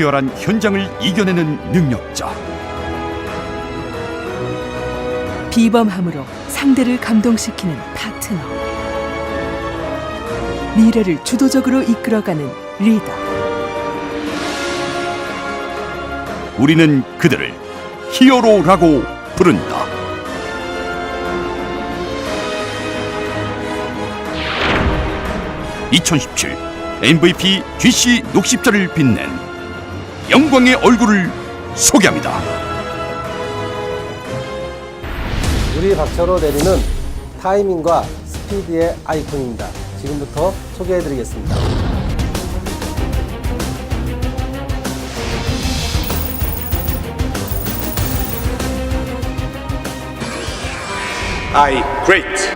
치열한 현장을 이겨내는 능력자. 비범함으로 상대를 감동시키는 파트너. 미래를 주도적으로 이끌어가는 리더. 우리는 그들을 히어로라고 부른다. (2017) MVP GC 녹십자를 빛낸 영광의 얼굴을 소개합니다. 우리 박차로 내리는 타이밍과 스피드의 아이콘입니다. 지금부터 소개해드리겠습니다. I great.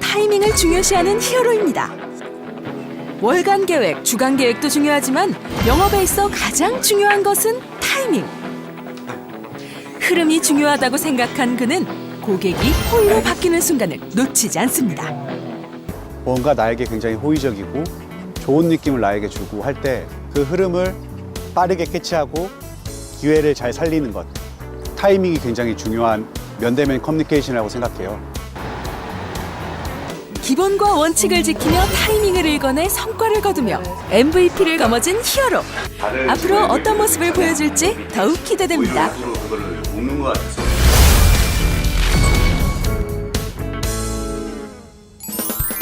타이밍을 중요시하는 히어로입니다. 월간 계획, 주간 계획도 중요하지만 영업에 있어 가장 중요한 것은 타이밍. 흐름이 중요하다고 생각한 그는 고객이 호의로 바뀌는 순간을 놓치지 않습니다. 뭔가 나에게 굉장히 호의적이고 좋은 느낌을 나에게 주고 할 때 그 흐름을 빠르게 캐치하고 기회를 잘 살리는 것. 타이밍이 굉장히 중요한 면대면 커뮤니케이션이라고 생각해요. 기본과 원칙을 지키며 타이밍을 읽어내 성과를 거두며 MVP를 거머쥔 히어로. 앞으로 어떤 모습을 보여줄지 더욱 기대됩니다.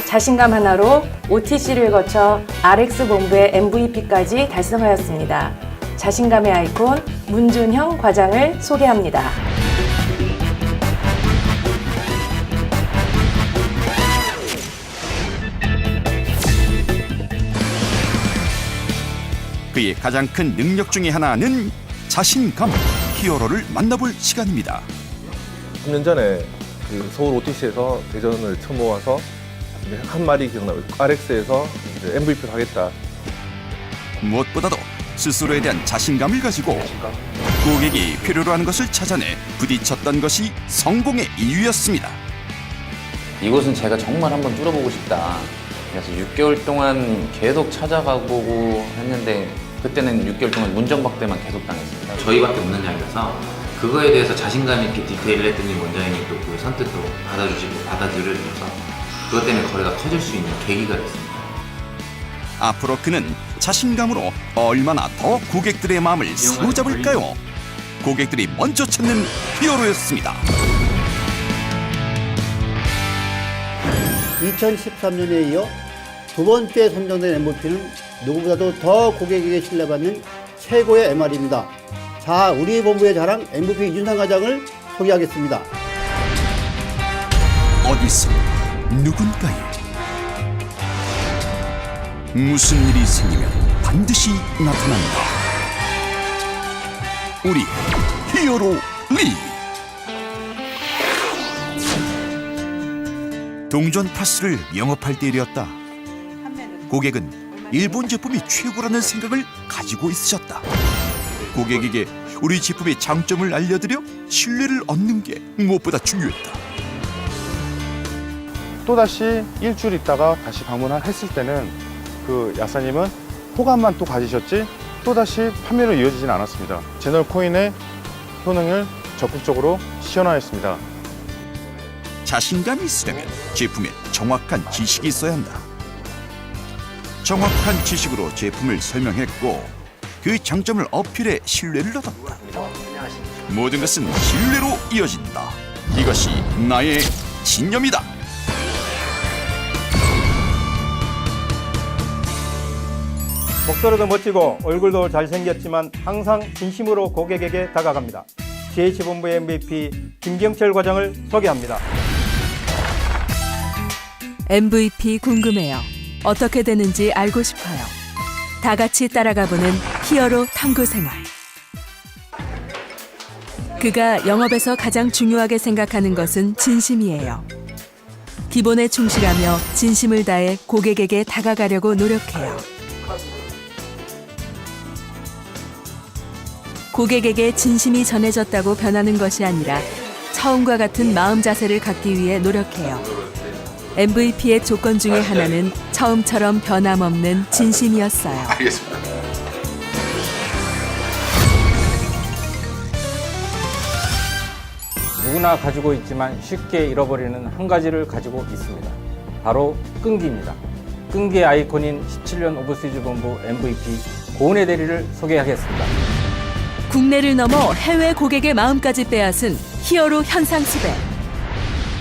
자신감 하나로 OTC를 거쳐 RX 본부의 MVP까지 달성하였습니다. 자신감의 아이콘 문준형 과장을 소개합니다. 그의 가장 큰 능력 중의 하나는 자신감. 히어로를 만나볼 시간입니다. 3년 전에 그 서울 OTC에서 대전을 처음 와서 한 말이 기억나요. RX에서 MVP를 하겠다. 무엇보다도 스스로에 대한 자신감을 가지고 고객이 필요로 하는 것을 찾아내 부딪혔던 것이 성공의 이유였습니다. 이곳은 제가 정말 한번 뚫어보고 싶다. 그래서 6개월 동안 계속 찾아가보고 했는데 그때는 6개월 동안 문전박대만 계속 당했습니다. 저희밖에 없는 자리라서 그거에 대해서 자신감 있게 디테일을 했더니 원장님이 또 그 선뜻도 받아주시고 받아들여주셔서 그것 때문에 거래가 커질 수 있는 계기가 됐습니다. 앞으로 그는 자신감으로 얼마나 더 고객들의 마음을 사로잡을까요? 고객들이 먼저 찾는 히어로였습니다. 2013년에 이어 두 번째 선정된 MVP는 누구보다도 더 고객에게 신뢰받는 최고의 MR입니다. 자, 우리 본부의 자랑 MVP 이준상 과장을 소개하겠습니다. 어디서 누군가에 무슨 일이 생기면 반드시 나타난다. 우리 히어로 리. 동전 파스를 영업할 때일이었다. 고객은 일본 제품이 최고라는 생각을 가지고 있으셨다. 고객에게 우리 제품의 장점을 알려드려 신뢰를 얻는 게 무엇보다 중요했다. 또다시 일주일 있다가 다시 방문을 했을 때는 그 약사님은 호감만 또 가지셨지 또다시 판매로 이어지진 않았습니다. 제널 코인의 효능을 적극적으로 시연하였습니다. 자신감이 있으려면 제품에 정확한 지식이 있어야 한다. 정확한 지식으로 제품을 설명했고 그 장점을 어필해 신뢰를 얻었다. 모든 것은 신뢰로 이어진다. 이것이 나의 신념이다. 목소리도 멋지고 얼굴도 잘생겼지만 항상 진심으로 고객에게 다가갑니다. GH본부의 MVP 김경철 과장을 소개합니다. MVP 궁금해요. 어떻게 되는지 알고 싶어요. 다 같이 따라가 보는 히어로 탐구 생활. 그가 영업에서 가장 중요하게 생각하는 것은 진심이에요. 기본에 충실하며 진심을 다해 고객에게 다가가려고 노력해요. 고객에게 진심이 전해졌다고 변하는 것이 아니라 처음과 같은 마음 자세를 갖기 위해 노력해요. MVP의 조건 중에 하나는 처음처럼 변함없는 진심이었어요. 누구나 가지고 있지만 쉽게 잃어버리는 한 가지를 가지고 있습니다. 바로 끈기입니다. 끈기의 아이콘인 17년 오버시즈 본부 MVP 고은혜 대리를 소개하겠습니다. 국내를 넘어 해외 고객의 마음까지 빼앗은 히어로 현상 수배.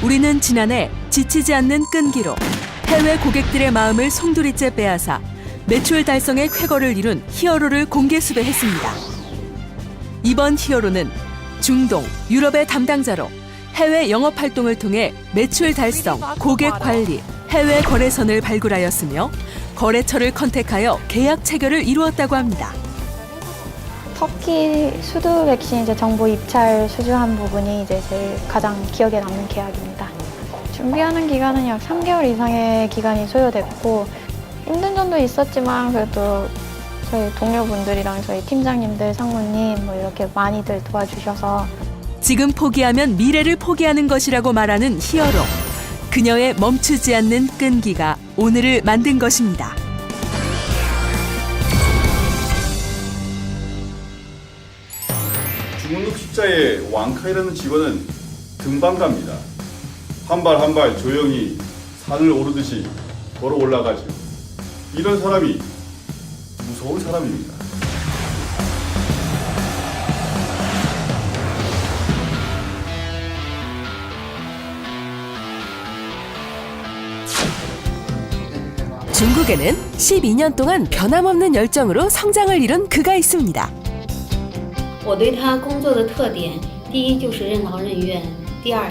우리는 지난해 지치지 않는 끈기로 해외 고객들의 마음을 송두리째 빼앗아 매출 달성의 쾌거를 이룬 히어로를 공개 수배했습니다. 이번 히어로는 중동, 유럽의 담당자로 해외 영업 활동을 통해 매출 달성, 고객 관리, 해외 거래선을 발굴하였으며 거래처를 컨택하여 계약 체결을 이루었다고 합니다. 터키 수두 백신 이제 정보 입찰 수주한 부분이 이제 제일 가장 기억에 남는 계약입니다. 준비하는 기간은 약 3개월 이상의 기간이 소요됐고 힘든 점도 있었지만 그래도 저희 동료분들이랑 저희 팀장님들, 상무님 뭐 이렇게 많이들 도와주셔서 지금 포기하면 미래를 포기하는 것이라고 말하는 히어로. 그녀의 멈추지 않는 끈기가 오늘을 만든 것입니다. 중국 숫자의 왕카이라는 직원은 갑니다. 한 발 한 발 조용히 산을 오르듯이 걸어 올라가죠. 이런 사람이 무서운 사람입니다. 중국에는 12년 동안 변함없는 열정으로 성장을 이룬 그가 있습니다. 我对他工作的特点，第一就是任劳任怨，第二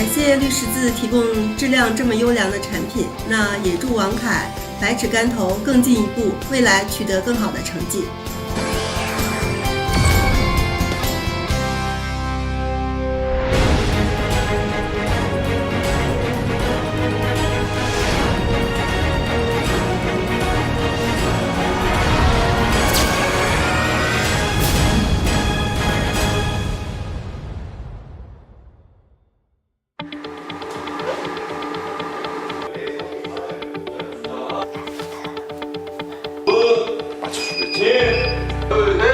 感谢绿十字提供质量这么优良的产品，那也祝王凯百尺竿头更进一步，未来取得更好的成绩。Çin, Öde,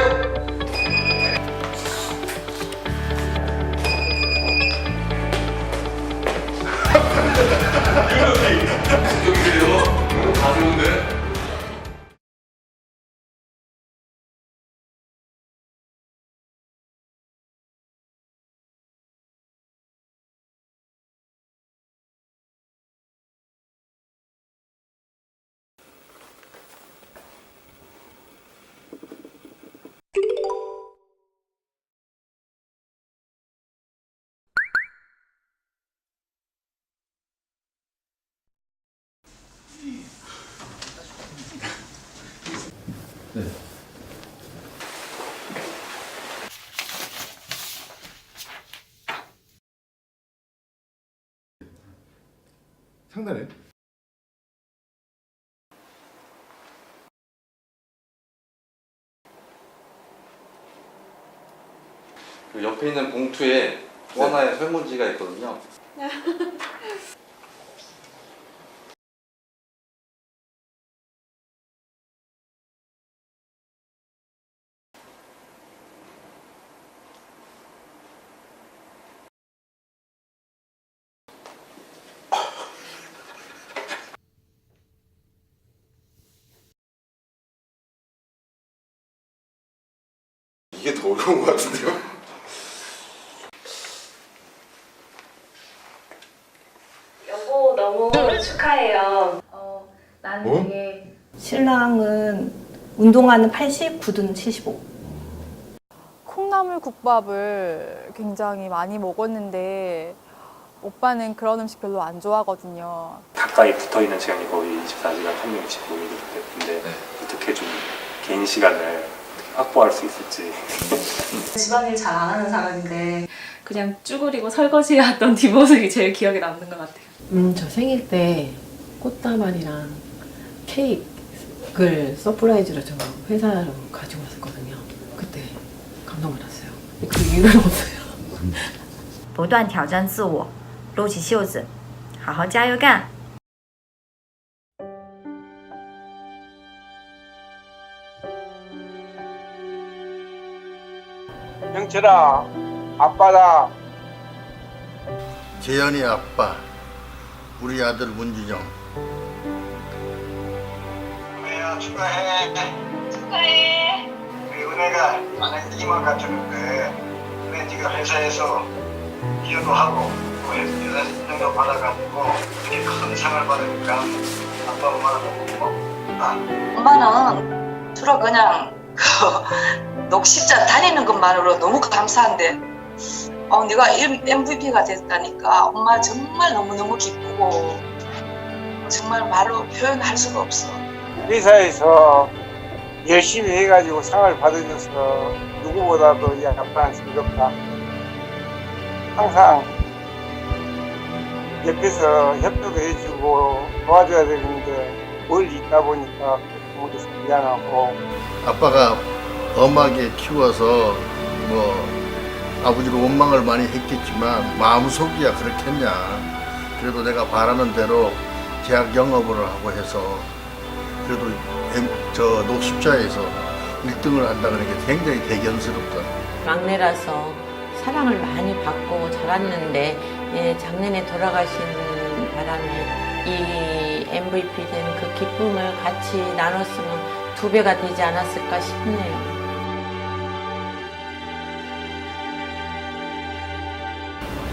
상단에 그 옆에 있는 봉투에 또 하나의 설문지가 있거든요. 이게 더 어려운 것 같은데요? 여보 너무 축하해요. 어, 나는 뭐? 되게 신랑은 운동화는 80, 구두는 75. 콩나물 국밥을 굉장히 많이 먹었는데 오빠는 그런 음식 별로 안 좋아하거든요. 가까이 붙어 있는 시간이 거의 24시간 365일인데 어떻게 좀 개인 시간을 확보할 수 있을지 집안일 잘 안 하는 사람인데 그냥 쭈그리고 설거지 하던 뒷모습이 제일 기억에 남는 것 같아요. 음, 저 생일 때 꽃다발이랑 케이크를 서프라이즈로 저 회사로 가지고 왔었거든요. 그때 감동받았어요. 그 이유는 없어요. 不断挑战自我，撸起袖子，好好加油干。 영철아, 아빠다. 재현이 아빠, 우리 아들 문준영. 은혜야, 축하해. 축하해. 우리 은혜가 만약에 이만 갖추는데, 은혜 네가 회사에서 기여도 하고, 또 회사 인정도 받아가지고, 이렇게 큰 상을 받으니까 아빠 엄마가 너무 고맙다. 엄마는 주로 그냥 그 녹십자 다니는 것만으로 너무 감사한데 어, 네가 MVP가 됐다니까 엄마 정말 너무너무 기쁘고 정말 말로 표현할 수가 없어. 회사에서 열심히 해가지고 상을 받으셔서 누구보다도 이 아빠는 즐겁다. 항상 옆에서 협조도 해주고 도와줘야 되는데 멀리 있다 보니까 부모께서 미안하고 아빠가 엄하게 키워서 뭐 아버지로 원망을 많이 했겠지만 마음속이야 그렇겠냐. 그래도 내가 바라는 대로 대학 영업을 하고 해서 그래도 엠- 저 녹십자에서 1등을 한다 그러니까 굉장히 대견스럽다. 막내라서 사랑을 많이 받고 자랐는데 예, 작년에 돌아가신 바람에 이 MVP 된 그 기쁨을 같이 나눴으면 두 배가 되지 않았을까 싶네요.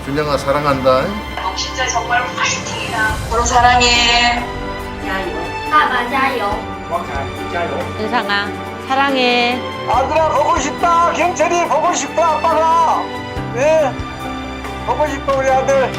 준영아 사랑한다. 어, 진짜 정말 화이팅이다. 서로 사랑해. 야요. 아 맞아요. 은상아 사랑해 아들아 보고 싶다 경철이 보고 싶다 아빠가 예. 보고 싶어 우리 아들